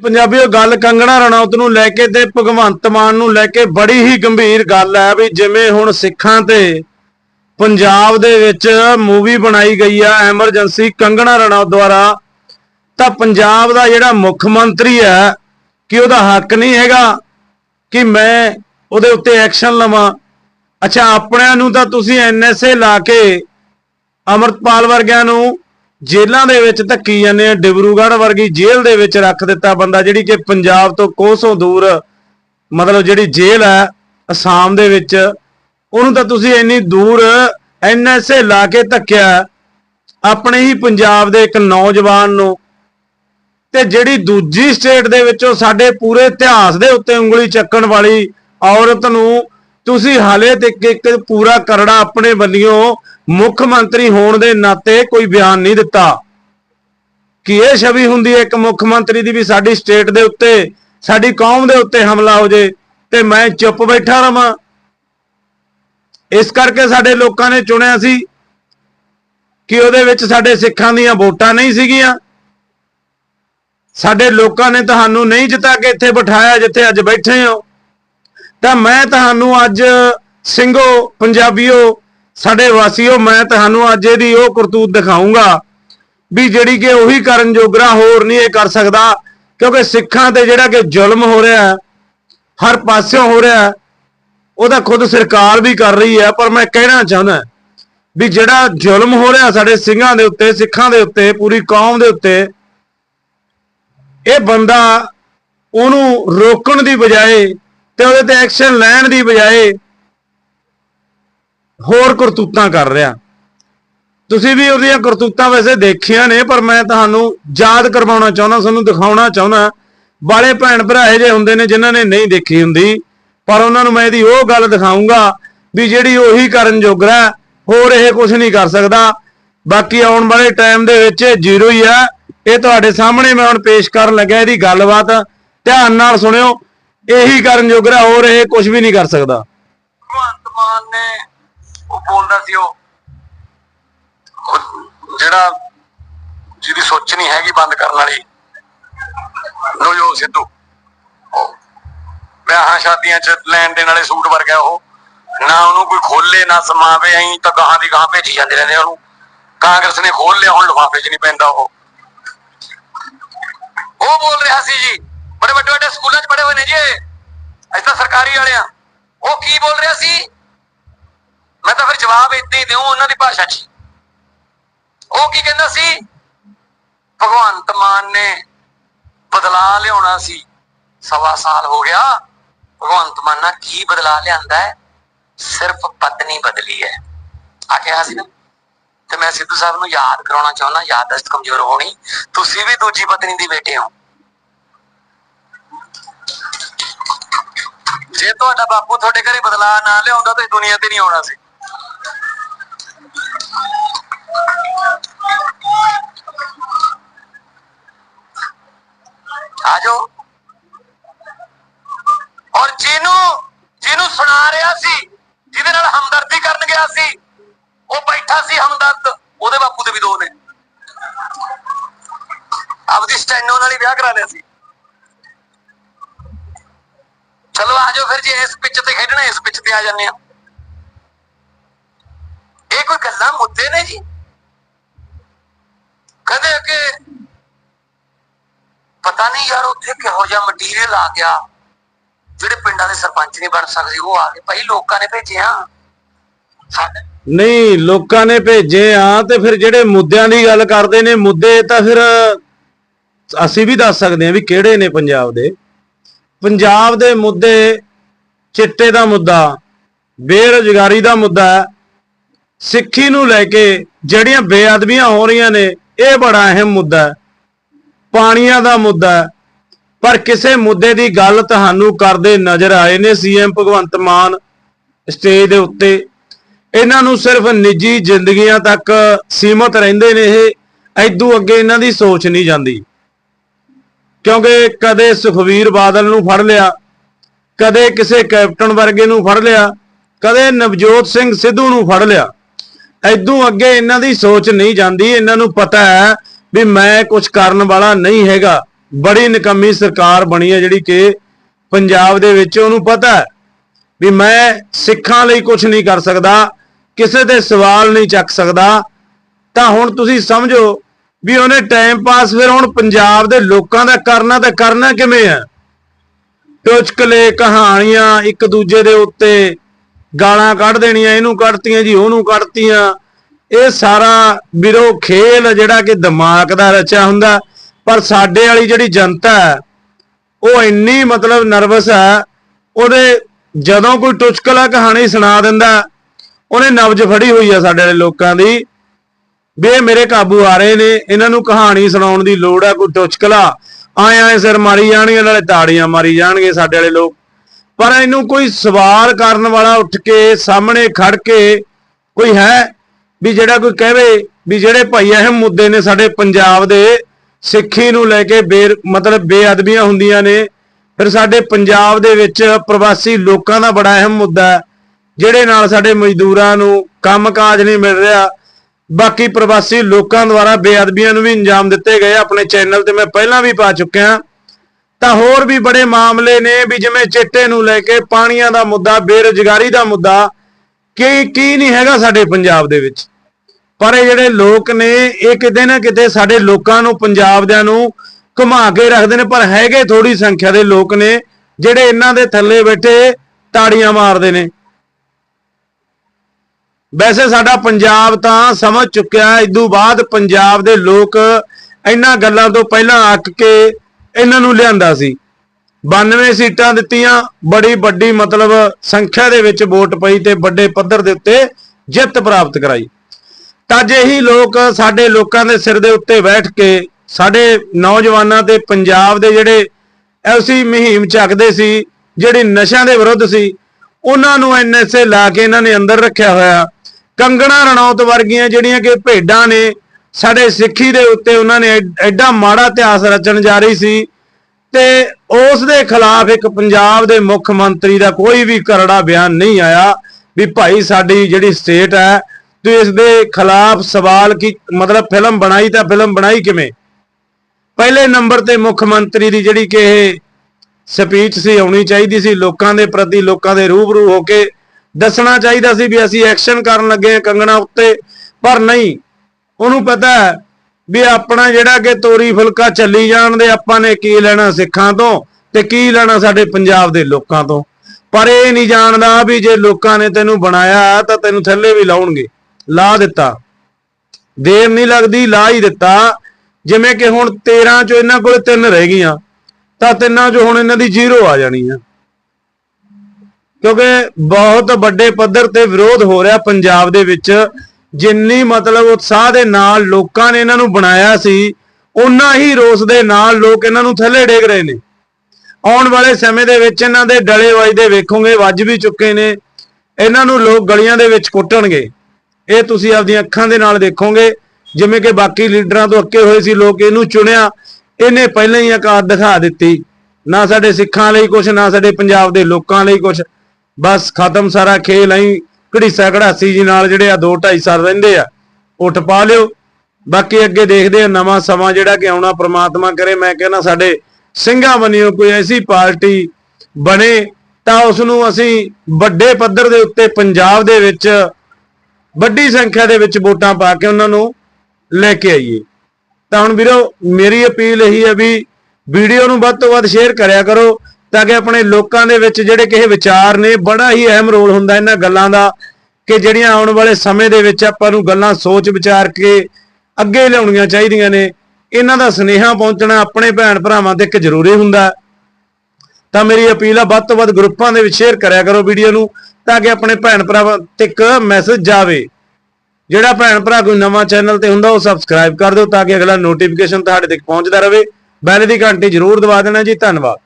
ਪੰਜਾਬੀਓ, ਗੱਲ ਕੰਗਣਾ ਰਣੌਤ ਨੂੰ ਲੈ ਕੇ ਤੇ ਭਗਵੰਤ ਮਾਨ ਨੂੰ ਲੈ ਕੇ ਬੜੀ ਹੀ ਗੰਭੀਰ ਗੱਲ ਹੈ ਵੀ ਜਿਵੇਂ ਹੁਣ ਸਿੱਖਾਂ ਤੇ ਪੰਜਾਬ ਦੇ ਵਿੱਚ ਮੂਵੀ ਬਣਾਈ ਗਈ ਆ, ਐਮਰਜੈਂਸੀ ਕੰਗਣਾ ਰਣੌਤ ਦੁਆਰਾ, ਤਾਂ ਪੰਜਾਬ ਦਾ ਜਿਹੜਾ ਮੁੱਖ ਮੰਤਰੀ ਹੈ, ਕਿ ਉਹਦਾ ਹੱਕ ਨਹੀਂ ਹੈਗਾ ਕਿ ਮੈਂ ਉਹਦੇ ਉੱਤੇ ਐਕਸ਼ਨ ਲਵਾਂ? ਅੱਛਾ, ਆਪਣਿਆਂ ਨੂੰ ਤਾਂ ਤੁਸੀਂ ਐਨਐਸਏ ਲਾ ਕੇ ਅਮਰਤਪਾਲ ਵਰਗਿਆਂ ਨੂੰ ਜੇਲ੍ਹਾਂ ਦੇ ਵਿੱਚ ਧੱਕੀ ਜਾਂਦੇ ਆ। ਡਿਬਰੂਗੜ੍ਹ ਵਰਗੀ ਜੇਲ੍ਹ ਦੇ ਵਿੱਚ ਰੱਖ ਦਿੱਤਾ ਬੰਦਾ, ਜਿਹੜੀ ਕਿ ਪੰਜਾਬ ਤੋਂ ਕੋਸੋਂ ਦੂਰ, ਮਤਲਬ ਜਿਹੜੀ ਜੇਲ੍ਹ ਹੈ, ਅਸਾਮ ਦੇ ਵਿੱਚ। ਉਹਨੂੰ ਤਾਂ ਤੁਸੀਂ ਇੰਨੀ ਦੂਰ ਐਨਐਸਏ ਲਾ ਕੇ ਧੱਕਿਆ ਆਪਣੇ ਹੀ ਪੰਜਾਬ ਦੇ ਇੱਕ ਨੌਜਵਾਨ ਨੂੰ। ਤੇ ਜਿਹੜੀ ਦੂਜੀ ਸਟੇਟ ਦੇ ਵਿੱਚੋਂ ਸਾਡੇ ਪੂਰੇ ਇਤਿਹਾਸ ਦੇ ਉੱਤੇ ਉਂਗਲੀ ਚੱਕਣ ਵਾਲੀ ਔਰਤ ਨੂੰ ਤੁਸੀਂ ਹਾਲੇ ਤੱਕ ਇੱਕ ਪੂਰਾ ਕਰੜਾ ਆਪਣੇ ਵੱਲੋਂ ਮੁੱਖ ਮੰਤਰੀ ਹੋਣ ਦੇ ਨਾਤੇ ਕੋਈ ਬਿਆਨ ਨਹੀਂ ਦਿੱਤਾ। ਕਿ ਇਹ ਛਵੀ ਹੁੰਦੀ ਹੈ ਇੱਕ ਮੁੱਖ ਮੰਤਰੀ ਦੀ ਵੀ ਸਾਡੀ ਸਟੇਟ ਦੇ ਉੱਤੇ, ਸਾਡੀ ਕੌਮ ਦੇ ਉੱਤੇ ਹਮਲਾ ਹੋ ਜੇ ਤੇ ਮੈਂ ਚੁੱਪ ਬੈਠਾ ਰਵਾਂ? ਇਸ ਕਰਕੇ ਸਾਡੇ ਲੋਕਾਂ ਨੇ ਚੁਣਿਆ ਸੀ ਕਿ ਉਹਦੇ ਵਿੱਚ ਸਾਡੇ ਸਿੱਖਾਂ ਦੀਆਂ ਵੋਟਾਂ ਨਹੀਂ ਸੀਗੀਆਂ। ਸਾਡੇ ਲੋਕਾਂ ਨੇ ਤੁਹਾਨੂੰ ਨਹੀਂ ਜਿਤਾ ਕੇ ਇੱਥੇ ਬਿਠਾਇਆ ਜਿੱਥੇ ਅੱਜ ਬੈਠੇ ਹੋ। ਤਾਂ ਮੈਂ ਤੁਹਾਨੂੰ ਅੱਜ ਸਿੰਘੋ ਪੰਜਾਬੀਓ ਸਾਡੇ ਵਾਸੀਓ ਮੈਂ ਤੁਹਾਨੂੰ ਅੱਜ ਇਹਦੀ ਉਹ ਕਰਤੂਤ ਦਿਖਾਉਂਗਾ ਵੀ ਜਿਹੜੀ ਕਿ ਉਹੀ ਕਰਨ ਜੋਗਰਾ ਹੋਰ ਨਹੀਂ ਇਹ ਕਰ ਸਕਦਾ ਕਿਉਂਕਿ ਸਿੱਖਾਂ ਤੇ ਜਿਹੜਾ ਕਿ ਜ਼ੁਲਮ ਹੋ ਰਿਹਾ ਹਰ ਪਾਸਿਓਂ ਹੋ ਰਿਹਾ ਹੈ, ਉਹਦਾ ਖੁਦ ਸਰਕਾਰ ਵੀ ਕਰ ਰਹੀ ਹੈ ਪਰ ਮੈਂ ਕਹਿਣਾ ਚਾਹੁੰਦਾ ਵੀ ਜਿਹੜਾ ਜ਼ੁਲਮ ਹੋ ਰਿਹਾ ਸਾਡੇ ਸਿੰਘਾਂ ਦੇ ਉੱਤੇ ਸਿੱਖਾਂ ਦੇ ਉੱਤੇ ਪੂਰੀ ਕੌਮ ਦੇ ਉੱਤੇ ਇਹ ਬੰਦਾ ਉਹਨੂੰ ਰੋਕਣ ਦੀ ਬਜਾਏ ਤੇ ਉਹਦੇ ਤੇ ਐਕਸ਼ਨ ਲੈਣ ਦੀ ਬਜਾਏ ਹੋਰ ਕਰਤੂਤਾਂ ਕਰ ਰਿਹਾ। ਤੁਸੀਂ ਵੀ ਉਹਦੀਆਂ ਕਰਤੂਤਾਂ ਵੈਸੇ ਦੇਖੀਆਂ ਨੇ ਪਰ ਮੈਂ ਤੁਹਾਨੂੰ ਯਾਦ ਕਰਵਾਉਣਾ ਚਾਹੁੰਦਾ ਤੁਹਾਨੂੰ ਦਿਖਾਉਣਾ ਚਾਹੁੰਦਾ। ਬਾਲੇ ਭੈਣ ਭਰਾ ਇਹੋ ਜਿਹੇ ਹੁੰਦੇ ਨੇ ਜਿਨ੍ਹਾਂ ਨੇ ਨਹੀਂ ਦੇਖੀ ਹੁੰਦੀ। ਪਰ ਉਹਨਾਂ ਨੂੰ ਮੈਂ ਇਹਦੀ ਉਹ ਗੱਲ ਦਿਖਾਉਂਗਾ ਵੀ ਜਿਹੜੀ ਉਹੀ ਕਰਨ ਜੋਗਰਾ ਹੈ, ਹੋਰ ਇਹ ਕੁਝ ਨਹੀਂ ਕਰ ਸਕਦਾ। ਬਾਕੀ ਆਉਣ ਵਾਲੇ ਟਾਈਮ ਦੇ ਵਿੱਚ ਜ਼ੀਰੋ ਹੀ ਆ। ਇਹ ਤੁਹਾਡੇ ਸਾਹਮਣੇ ਮੈਂ ਹੁਣ ਪੇਸ਼ ਕਰਨ ਲੱਗਿਆ ਇਹਦੀ ਗੱਲਬਾਤ। ਧਿਆਨ ਨਾਲ ਸੁਣਿਓ। ਇਹੀ ਕਰਨ ਜੋਗਰਾ ਹੋਰ ਇਹ ਕੁਝ ਵੀ ਨਹੀਂ ਕਰ ਸਕਦਾ। ਭਗਵੰਤ ਮਾਨ ਨੇ ਉਹ ਬੋਲਦਾ ਸੀ ਉਹ ਉਹ ਜਿਹੜਾ ਜਿਹਦੀ ਸੋਚ ਨਹੀਂ ਹੈਗੀ ਬੰਦ ਕਰਨ ਵਾਲੀ ਨਵਜੋਤ ਸਿੱਧੂ। ਉਹ ਵਿਆਹਾਂ ਸ਼ਾਦੀਆਂ ਚ ਲੈਣ ਦੇਣ ਵਾਲੇ ਸੂਟ ਵਰਗਾ ਉਹ, ਨਾ ਉਹਨੂੰ ਕੋਈ ਖੋਲੇ ਨਾ ਸਮਾਵੇ, ਐਂ ਤਾਂ ਗਾਹਾਂ ਦੀ ਗਾਹਾਂ ਭੇਜੀ ਜਾਂਦੇ ਰਹਿੰਦੇ ਉਹਨੂੰ। ਕਾਂਗਰਸ ਨੇ ਖੋਲ ਲਿਆ, ਹੁਣ ਲਿਫਾਫੇ 'ਚ ਨਹੀਂ ਪੈਂਦਾ ਉਹ। ਉਹ ਬੋਲ ਰਿਹਾ ਸੀ ਜੀ ਬੜੇ ਵੱਡੇ ਵੱਡੇ ਸਕੂਲਾਂ 'ਚ ਪੜ੍ਹੇ ਹੋਏ ਨੇ ਜੀ ਇਹ। ਤਾਂ ਸਰਕਾਰੀ ਵਾਲੇ ਆ। ਉਹ ਕੀ ਬੋਲ ਰਿਹਾ ਸੀ? ਮੈਂ ਤਾਂ ਫਿਰ ਜਵਾਬ ਇੱਦਾਂ ਹੀ ਦਿਉ ਉਹਨਾਂ ਦੀ ਭਾਸ਼ਾ 'ਚ ਉਹ ਕੀ ਕਹਿੰਦਾ ਸੀ? ਭਗਵੰਤ ਮਾਨ ਨੇ ਬਦਲਾ ਲਿਆਉਣਾ ਸੀ। ਸਵਾ ਸਾਲ ਹੋ ਗਿਆ। ਭਗਵੰਤ ਮਾਨ ਨਾਲ ਕੀ ਬਦਲਾ ਲਿਆਂਦਾ ਹੈ? ਸਿਰਫ ਪਤਨੀ ਬਦਲੀ ਹੈ। ਆ ਕਿਹਾ ਸੀ ਨਾ। ਤੇ ਮੈਂ ਸਿੱਧੂ ਸਾਹਿਬ ਨੂੰ ਯਾਦ ਕਰਾਉਣਾ ਚਾਹੁੰਦਾ। ਯਾਦਸਤ ਕਮਜ਼ੋਰ ਹੋਣੀ। ਤੁਸੀਂ ਵੀ ਦੂਜੀ ਪਤਨੀ ਦੀ ਬੇਟੇ ਹੋ। ਜੇ ਤੁਹਾਡਾ ਬਾਪੂ ਤੁਹਾਡੇ ਘਰੇ ਬਦਲਾਅ ਨਾ ਲਿਆਉਂਦਾ ਤਾਂ ਦੁਨੀਆ ਤੇ ਨਹੀਂ ਆਉਣਾ ਸੀ। ਆ ਜਾਓ ਔਰ ਜਿਹਨੂੰ ਜਿਹਨੂੰ ਸੁਣਾ ਰਿਹਾ ਸੀ ਜਿਹਦੇ ਨਾਲ ਹਮਦਰਦੀ ਕਰਨ ਗਿਆ ਸੀ ਉਹ ਬੈਠਾ ਸੀ ਹਮਦਰਦ ਉਹਦੇ ਬਾਪੂ ਦੇ ਵੀ ਦੋ ਨੇ ਆਪਦੀ ਸਟੈਨੋ ਨਾਲ ਹੀ ਵਿਆਹ ਕਰਾ ਲਿਆ ਸੀ ਚਲੋ ਆ ਜਾਓ ਫਿਰ ਜੇ ਇਸ ਪਿੱਚ ਤੇ ਖੇਡਣਾ, ਇਸ ਪਿੱਚ ਤੇ ਆ ਜਾਂਦੇ ਆ। ਇਹ ਕੋਈ ਗੱਲਾਂ ਮੁੱਦੇ ਨੇ ਜੀ? ਕਹਿੰਦੇ ਕਿ ਪਤਾ ਨਹੀਂ ਯਾਰ ਉੱਥੇ ਕਿਹੋ ਜਿਹਾ ਮਟੀਰੀਅਲ ਆ ਗਿਆ, ਜਿਹੜੇ ਪਿੰਡਾਂ ਦੇ ਸਰਪੰਚ ਨਹੀਂ ਬਣ ਸਕਦੇ, ਉਹ ਆ ਗਏ। ਭਾਈ ਲੋਕਾਂ ਨੇ ਭੇਜਿਆ ਨਹੀਂ, ਲੋਕਾਂ ਨੇ ਭੇਜੇ ਆ ਤੇ ਫਿਰ ਜਿਹੜੇ ਮੁੱਦਿਆਂ ਦੀ ਗੱਲ ਕਰਦੇ ਨੇ, ਮੁੱਦੇ ਤਾਂ ਫਿਰ ਅਸੀਂ ਵੀ ਦੱਸ ਸਕਦੇ ਹਾਂ ਵੀ ਕਿਹੜੇ ਨੇ ਪੰਜਾਬ ਦੇ। ਪੰਜਾਬ ਦੇ ਮੁੱਦੇ ਚਿੱਟੇ ਦਾ ਮੁੱਦਾ ਬੇਰੁਜ਼ਗਾਰੀ ਦਾ ਮੁੱਦਾ ਹੈ, ਸਿੱਖੀ ਨੂੰ ਲੈ ਕੇ ਜਿਹੜੀਆਂ ਬੇਅਦਬੀਆਂ ਹੋ ਰਹੀਆਂ ਨੇ ਇਹ ਬੜਾ ਅਹਿਮ ਮੁੱਦਾ ਹੈ। ਪਾਣੀਆਂ ਦਾ ਮੁੱਦਾ ਪਰ ਕਿਸੇ ਮੁੱਦੇ ਦੀ ਗੱਲ ਤੁਹਾਨੂੰ ਕਰਦੇ ਨਜ਼ਰ ਆਏ ਨੇ ਸੀਐਮ ਭਗਵੰਤ ਮਾਨ ਸਟੇਜ ਦੇ ਉੱਤੇ। ਇਹਨਾਂ ਨੂੰ ਸਿਰਫ ਨਿੱਜੀ ਜ਼ਿੰਦਗੀਆਂ ਤੱਕ ਸੀਮਤ ਰਹਿੰਦੇ ਨੇ ਇਹ ਐਦੂ ਅੱਗੇ ਇਹਨਾਂ ਦੀ ਸੋਚ ਨਹੀਂ ਜਾਂਦੀ। ਕਿਉਂਕਿ ਕਦੇ ਸੁਖਵੀਰ ਬਾਦਲ ਨੂੰ ਫੜ ਲਿਆ ਕਦੇ ਕਿਸੇ ਕੈਪਟਨ ਵਰਗੇ ਨੂੰ ਫੜ ਲਿਆ, ਕਦੇ ਨਵਜੋਤ ਸਿੰਘ ਸਿੱਧੂ ਨੂੰ ਫੜ ਲਿਆ। ਐਦੂ ਅੱਗੇ ਇਹਨਾਂ ਦੀ ਸੋਚ ਨਹੀਂ ਜਾਂਦੀ। ਇਹਨਾਂ ਨੂੰ ਪਤਾ ਹੈ ਵੀ ਮੈਂ ਕੁਝ ਕਰਨ ਵਾਲਾ ਨਹੀਂ ਹੈਗਾ। ਬੜੀ ਨਿਕੰਮੀ ਸਰਕਾਰ ਬਣੀ ਹੈ ਜਿਹੜੀ ਕਿ ਪੰਜਾਬ ਦੇ ਵਿੱਚ ਉਹਨੂੰ ਪਤਾ ਹੈ ਵੀ ਮੈਂ ਸਿੱਖਾਂ ਲਈ ਕੁਝ ਨਹੀਂ ਕਰ ਸਕਦਾ, ਕਿਸੇ ਤੇ ਸਵਾਲ ਨਹੀਂ ਚੱਕ ਸਕਦਾ। ਤਾਂ ਹੁਣ ਤੁਸੀਂ ਸਮਝੋ ਵੀ ਉਹਨੇ ਟਾਈਮ ਪਾਸ ਫਿਰ ਹੁਣ ਪੰਜਾਬ ਦੇ ਲੋਕਾਂ ਦਾ ਕਰਨਾ ਤਾਂ ਕਰਨਾ ਕਿਵੇਂ ਆ ਟੁਚਕਲੇ ਕਹਾਣੀਆਂ ਇੱਕ ਦੂਜੇ ਦੇ ਉੱਤੇ ਗਾਲਾਂ ਕੱਢ ਦੇਣੀਆਂ, ਇਹਨੂੰ ਕੱਢਤੀਆਂ ਜੀ, ਉਹਨੂੰ ਕੱਢਤੀਆਂ। ਇਹ ਸਾਰਾ ਵੀਰੋ ਖੇਲ ਜਿਹੜਾ ਕਿ ਦਿਮਾਗ ਦਾ ਰਚਿਆ ਹੁੰਦਾ, ਪਰ ਸਾਡੇ ਵਾਲੀ ਜਿਹੜੀ ਜਨਤਾ ਹੈ, ਉਹ ਇੰਨੀ ਮਤਲਬ ਨਰਵਸ ਹੈ, ਉਹਦੇ ਜਦੋਂ ਕੋਈ ਟੁਚਕਲਾ ਕਹਾਣੀ ਸੁਣਾ ਦਿੰਦਾ, ਉਹਨੇ ਨਬਜ ਫੜੀ ਹੋਈ ਆ ਸਾਡੇ ਵਾਲੇ ਲੋਕਾਂ ਦੀ, ਵੀ ਇਹ ਮੇਰੇ ਕਾਬੂ ਆ ਰਹੇ ਨੇ, ਇਹਨਾਂ ਨੂੰ ਕਹਾਣੀ ਸੁਣਾਉਣ ਦੀ ਲੋੜ ਹੈ, ਕੋਈ ਟੁਚਕਲਾ। ਆਏ ਆਏ ਸਿਰ ਮਾਰੀ ਜਾਣਗੇ, ਨਾਲੇ ਤਾੜੀਆਂ ਮਾਰੀ ਜਾਣਗੇ ਸਾਡੇ ਵਾਲੇ ਲੋਕ। ਪਰ ਇਹਨੂੰ ਕੋਈ ਸਵਾਲ ਕਰਨ ਵਾਲਾ ਉੱਠ ਕੇ, ਸਾਹਮਣੇ ਖੜ ਕੇ ਕੋਈ ਹੈ ਵੀ ਜਿਹੜਾ ਕੋਈ ਕਹਵੇ ਵੀ ਜਿਹੜੇ ਭਾਈ ਅਹਿਮ ਮੁੱਦੇ ਨੇ ਸਾਡੇ ਪੰਜਾਬ ਦੇ, ਸਿੱਖੀ ਨੂੰ ਲੈ ਕੇ ਬੇਰ, ਮਤਲਬ ਬੇਅਦਬੀਆਂ ਹੁੰਦੀਆਂ ਨੇ। ਫਿਰ ਸਾਡੇ ਪੰਜਾਬ ਦੇ ਵਿੱਚ ਪ੍ਰਵਾਸੀ ਲੋਕਾਂ ਦਾ ਬੜਾ ਅਹਿਮ ਮੁੱਦਾ ਹੈ, ਜਿਹੜੇ ਨਾਲ ਸਾਡੇ ਮਜ਼ਦੂਰਾਂ ਨੂੰ ਕੰਮਕਾਜ ਨਹੀਂ ਮਿਲ ਰਿਹਾ। ਬਾਕੀ ਪ੍ਰਵਾਸੀ ਲੋਕਾਂ ਦੁਆਰਾ ਬੇਅਦਬੀਆਂ ਨੂੰ ਵੀ ਅੰਜਾਮ ਦਿੱਤੇ ਗਏ ਆਪਣੇ ਚੈਨਲ ਤੇ ਮੈਂ ਪਹਿਲਾਂ ਵੀ ਪਾ ਚੁੱਕਿਆ ਤਾਂ ਹੋਰ ਵੀ ਬੜੇ ਮਾਮਲੇ ਨੇ ਵੀ ਜਿਵੇਂ ਚਿੱਟੇ ਨੂੰ ਲੈ ਕੇ ਪਾਣੀਆਂ ਦਾ ਮੁੱਦਾ, ਬੇਰੁਜ਼ਗਾਰੀ ਦਾ ਮੁੱਦਾ, ਕੀ ਕੀ ਨਹੀਂ ਹੈਗਾ ਸਾਡੇ ਪੰਜਾਬ ਦੇ ਵਿੱਚ। ਪਰ ਇਹ ਜਿਹੜੇ ਲੋਕ ਨੇ, ਇਹ ਕਿਤੇ ਨਾ ਕਿਤੇ ਸਾਡੇ ਲੋਕਾਂ ਨੂੰ ਪੰਜਾਬ ਦਿਆਂ ਨੂੰ ਘੁਮਾ ਕੇ ਰੱਖਦੇ ਨੇ। ਪਰ ਹੈਗੇ ਥੋੜੀ ਸੰਖਿਆ ਦੇ ਲੋਕ ਨੇ, ਜਿਹੜੇ ਇਹਨਾਂ ਦੇ ਥੱਲੇ ਬੈਠੇ ਤਾੜੀਆਂ ਮਾਰਦੇ ਨੇ। ਵੈਸੇ ਸਾਡਾ ਪੰਜਾਬ ਤਾਂ ਸਮਝ ਚੁੱਕਿਆ ਇਦੋਂ ਬਾਅਦ ਪੰਜਾਬ ਦੇ ਲੋਕ ਇਹਨਾਂ ਗੱਲਾਂ ਤੋਂ ਪਹਿਲਾਂ ਅੱਕ ਕੇ ਇਹਨਾਂ ਨੂੰ ਲਿਆਂਦਾ ਸੀ। 92 ਸੀਟਾਂ ਦਿੱਤੀਆਂ, ਬੜੀ ਵੱਡੀ ਮਤਲਬ ਸੰਖਿਆ ਦੇ ਵਿੱਚ ਵੋਟ ਪਈ ਤੇ ਵੱਡੇ ਪੱਧਰ ਦੇ ਉੱਤੇ ਜਿੱਤ ਪ੍ਰਾਪਤ ਕਰਾਈ। ਤਾਂ ਜੇ ਲੋਕ ਸਾਡੇ ਲੋਕਾਂ ਦੇ ਸਿਰ ਦੇ ਉੱਤੇ ਬੈਠ ਕੇ ਸਾਡੇ ਨੌਜਵਾਨਾਂ ਤੇ ਪੰਜਾਬ ਦੇ ਜਿਹੜੇ ਐਸੀ ਮੁਹਿੰਮ ਚੱਕਦੇ ਸੀ, ਜਿਹੜੀ ਨਸ਼ਿਆਂ ਦੇ ਵਿਰੁੱਧ ਸੀ, ਉਹਨਾਂ ਨੂੰ ਐਨਐਸਏ ਲਾ ਕੇ ਇਹਨਾਂ ਨੇ ਅੰਦਰ ਰੱਖਿਆ ਹੋਇਆ। ਕੰਗਣਾ ਰਣੌਤ ਵਰਗੀਆਂ ਜਿਹੜੀਆਂ ਕਿ ਭੇਡਾਂ ਨੇ, ਸਾਡੇ ਸਿੱਖੀ ਦੇ ਉੱਤੇ ਉਹਨਾਂ ਨੇ ਐਡਾ ਮਾੜਾ ਇਤਿਹਾਸ ਰਚਣ ਜਾ ਰਹੀ ਸੀ ਤੇ ਉਸ ਦੇ ਖਿਲਾਫ ਇੱਕ ਪੰਜਾਬ ਦੇ ਮੁੱਖ ਮੰਤਰੀ ਦਾ ਕੋਈ ਵੀ ਕਰੜਾ ਬਿਆਨ ਨਹੀਂ ਆਇਆ ਵੀ ਭਾਈ ਸਾਡੀ ਜਿਹੜੀ ਸਟੇਟ ਹੈ, ਤੇ ਇਸ ਦੇ ਖਿਲਾਫ ਸਵਾਲ ਕੀ, ਮਤਲਬ ਫਿਲਮ ਬਣਾਈ ਤਾਂ ਫਿਲਮ ਬਣਾਈ ਕਿਵੇਂ? ਪਹਿਲੇ ਨੰਬਰ ਤੇ ਮੁੱਖ ਮੰਤਰੀ ਦੀ ਜਿਹੜੀ ਕਿ ਇਹ ਸਪੀਚ ਸੀ, ਆਉਣੀ ਚਾਹੀਦੀ ਸੀ ਲੋਕਾਂ ਦੇ ਪ੍ਰਤੀ, ਲੋਕਾਂ ਦੇ ਰੂਬਰੂ ਹੋ ਕੇ ਦੱਸਣਾ ਚਾਹੀਦਾ ਸੀ ਵੀ ਅਸੀਂ ਐਕਸ਼ਨ ਕਰਨ ਲੱਗੇ ਕੰਗਣਾ ਉੱਤੇ, ਪਰ ਨਹੀਂ। ਉਹਨੂੰ ਪਤਾ ਹੈ ਵੀ ਆਪਣਾ ਜਿਹੜਾ ਕਿ ਤੋਰੀ ਫੁਲਕਾ ਚੱਲੀ ਜਾਣ ਦੇ ਆਪਾਂ ਨੇ ਕੀ ਲੈਣਾ ਸਿੱਖਾਂ ਤੋਂ ਤੇ ਕੀ ਲੈਣਾ ਸਾਡੇ ਪੰਜਾਬ ਦੇ ਲੋਕਾਂ ਤੋਂ। ਪਰ ਇਹ ਨਹੀਂ ਜਾਣਦਾ ਵੀ ਜੇ ਲੋਕਾਂ ਨੇ ਤੈਨੂੰ ਬਣਾਇਆ ਤਾਂ ਤੈਨੂੰ ਥੱਲੇ ਵੀ ਲਾਉਣਗੇ। ਲਾ ਦਿੱਤਾ। ਦੇਰ ਨਹੀਂ ਲੱਗਦੀ, ਲਾ ਹੀ ਦਿੱਤਾ। ਜਿਵੇਂ ਕਿ ਹੁਣ 13 ਚੋਂ ਇਹਨਾਂ ਕੋਲ ਤਿੰਨ ਰਹਿ ਗਈਆਂ, ਤਾਂ ਤਿੰਨਾਂ ਚੋਂ ਹੁਣ ਇਹਨਾਂ ਦੀ ਜ਼ੀਰੋ ਆ ਜਾਣੀ ਆ। ਕਿਉਂਕਿ ਬਹੁਤ ਵੱਡੇ ਪੱਧਰ ਤੇ ਵਿਰੋਧ ਹੋ ਰਿਹਾ ਪੰਜਾਬ ਦੇ ਵਿੱਚ। ਜਿੰਨੀ ਮਤਲਬ ਉਤਸ਼ਾਹ ਦੇ ਨਾਲ ਲੋਕਾਂ ਨੇ ਇਹਨਾਂ ਨੂੰ ਬਣਾਇਆ ਸੀ, ਉਨਾ ਹੀ ਰੋਸ ਦੇ ਨਾਲ ਲੋਕ ਇਹਨਾਂ ਨੂੰ ਥੱਲੇ ਡੇਗ ਰਹੇ ਨੇ। ਆਉਣ ਵਾਲੇ ਸਮੇਂ ਦੇ ਵਿੱਚ ਇਹਨਾਂ ਦੇ ਡਲੇ ਵੱਜਦੇ ਵੇਖੋਗੇ, ਵੱਜ ਵੀ ਚੁੱਕੇ ਨੇ। ਇਹਨਾਂ ਨੂੰ ਲੋਕ ਗਲੀਆਂ ਦੇ ਵਿੱਚ ਕੁੱਟਣਗੇ। ਇਹ ਤੁਸੀਂ ਆਪਦੀਆਂ ਅੱਖਾਂ ਦੇ ਨਾਲ ਦੇਖੋਗੇ। ਜਿਵੇਂ ਕਿ ਬਾਕੀ ਲੀਡਰਾਂ ਤੋਂ ਅੱਕੇ ਹੋਏ ਸੀ ਲੋਕ ਇਹਨੂੰ ਚੁਣਿਆ। ਇਹਨੇ ਪਹਿਲਾਂ ਹੀ ਔਕਾਤ ਦਿਖਾ ਦਿੱਤੀ। ਨਾ ਸਾਡੇ ਸਿੱਖਾਂ ਲਈ ਕੁਝ ਨਾ ਸਾਡੇ ਪੰਜਾਬ ਦੇ ਲੋਕਾਂ ਲਈ ਕੁਝ ਬਸ ਖਤਮ ਸਾਰਾ ਖੇਲ ਐਂ ਘੜੀਸਾ ਘੜਾਸੀ ਜੀ ਨਾਲ ਜਿਹੜੇ ਆ 2 2.5 ਸਾਲ ਰਹਿੰਦੇ ਆ, ਉੱਠ ਪਾ ਲਿਓ। ਬਾਕੀ ਅੱਗੇ ਦੇਖਦੇ ਆ ਨਵਾਂ ਸਮਾਂ ਜਿਹੜਾ ਕਿ ਆਉਣਾ ਪ੍ਰਮਾਤਮਾ ਕਰੇ, ਮੈਂ ਕਹਿੰਦਾ ਸਾਡੇ ਸਿੰਘਾਂ ਬਣਿਓ ਕੋਈ ਐਸੀ ਪਾਰਟੀ ਬਣੇ ਤਾਂ ਉਸ ਨੂੰ ਅਸੀਂ ਵੱਡੇ ਪੱਧਰ ਦੇ ਉੱਤੇ ਪੰਜਾਬ ਦੇ ਵਿੱਚ ਵੱਡੀ ਸੰਖਿਆ ਦੇ ਵਿੱਚ ਵੋਟਾਂ ਪਾ ਕੇ ਉਹਨਾਂ ਨੂੰ ਲੈ ਕੇ ਆਈਏ। ਤਾਂ ਹੁਣ ਵੀਰੋ, ਮੇਰੀ ਅਪੀਲ ਇਹੀ ਹੈ ਵੀ ਵੀਡੀਓ ਨੂੰ ਵੱਧ ਤੋਂ ਵੱਧ ਸ਼ੇਅਰ ਕਰਿਆ ਕਰੋ। ਤਾਂ ਕਿ ਆਪਣੇ ਲੋਕਾਂ ਦੇ ਵਿੱਚ ਜਿਹੜੇ ਕਿਸੇ ਵਿਚਾਰ ਨੇ, ਬੜਾ ਹੀ ਅਹਿਮ ਰੋਲ ਹੁੰਦਾ ਇਹਨਾਂ ਗੱਲਾਂ ਦਾ ਕਿ ਜਿਹੜੀਆਂ ਆਉਣ ਵਾਲੇ ਸਮੇਂ ਦੇ ਵਿੱਚ ਆਪਾਂ ਨੂੰ ਗੱਲਾਂ ਸੋਚ ਵਿਚਾਰ ਕੇ ਅੱਗੇ ਲਿਆਉਣੀਆਂ ਚਾਹੀਦੀਆਂ ਨੇ। ਇਹਨਾਂ ਦਾ ਸੁਨੇਹਾ ਪਹੁੰਚਣਾ ਆਪਣੇ ਭੈਣ ਭਰਾਵਾਂ ਤੱਕ ਜ਼ਰੂਰੀ ਹੁੰਦਾ। ਤਾਂ ਮੇਰੀ ਅਪੀਲ ਆ, ਵੱਧ ਤੋਂ ਵੱਧ ਗਰੁੱਪਾਂ ਦੇ ਵਿੱਚ ਸ਼ੇਅਰ ਕਰਿਆ ਕਰੋ ਵੀਡੀਓ ਨੂੰ ਤਾਂ ਕਿ ਆਪਣੇ ਭੈਣ ਭਰਾਵਾਂ ਤੱਕ ਮੈਸੇਜ ਜਾਵੇ। ਜਿਹੜਾ ਭੈਣ ਭਰਾ ਕੋਈ ਨਵਾਂ ਚੈਨਲ ਤੇ ਹੁੰਦਾ, ਉਹ ਸਬਸਕ੍ਰਾਈਬ ਕਰ ਦਿਓ ਤਾਂ ਕਿ ਅਗਲਾ ਨੋਟੀਫਿਕੇਸ਼ਨ ਤੁਹਾਡੇ ਤੱਕ ਪਹੁੰਚਦਾ ਰਹੇ। ਬੈਲ ਦੀ ਘੰਟੀ ਜ਼ਰੂਰ ਦਬਾ ਦੇਣਾ ਜੀ। ਧੰਨਵਾਦ।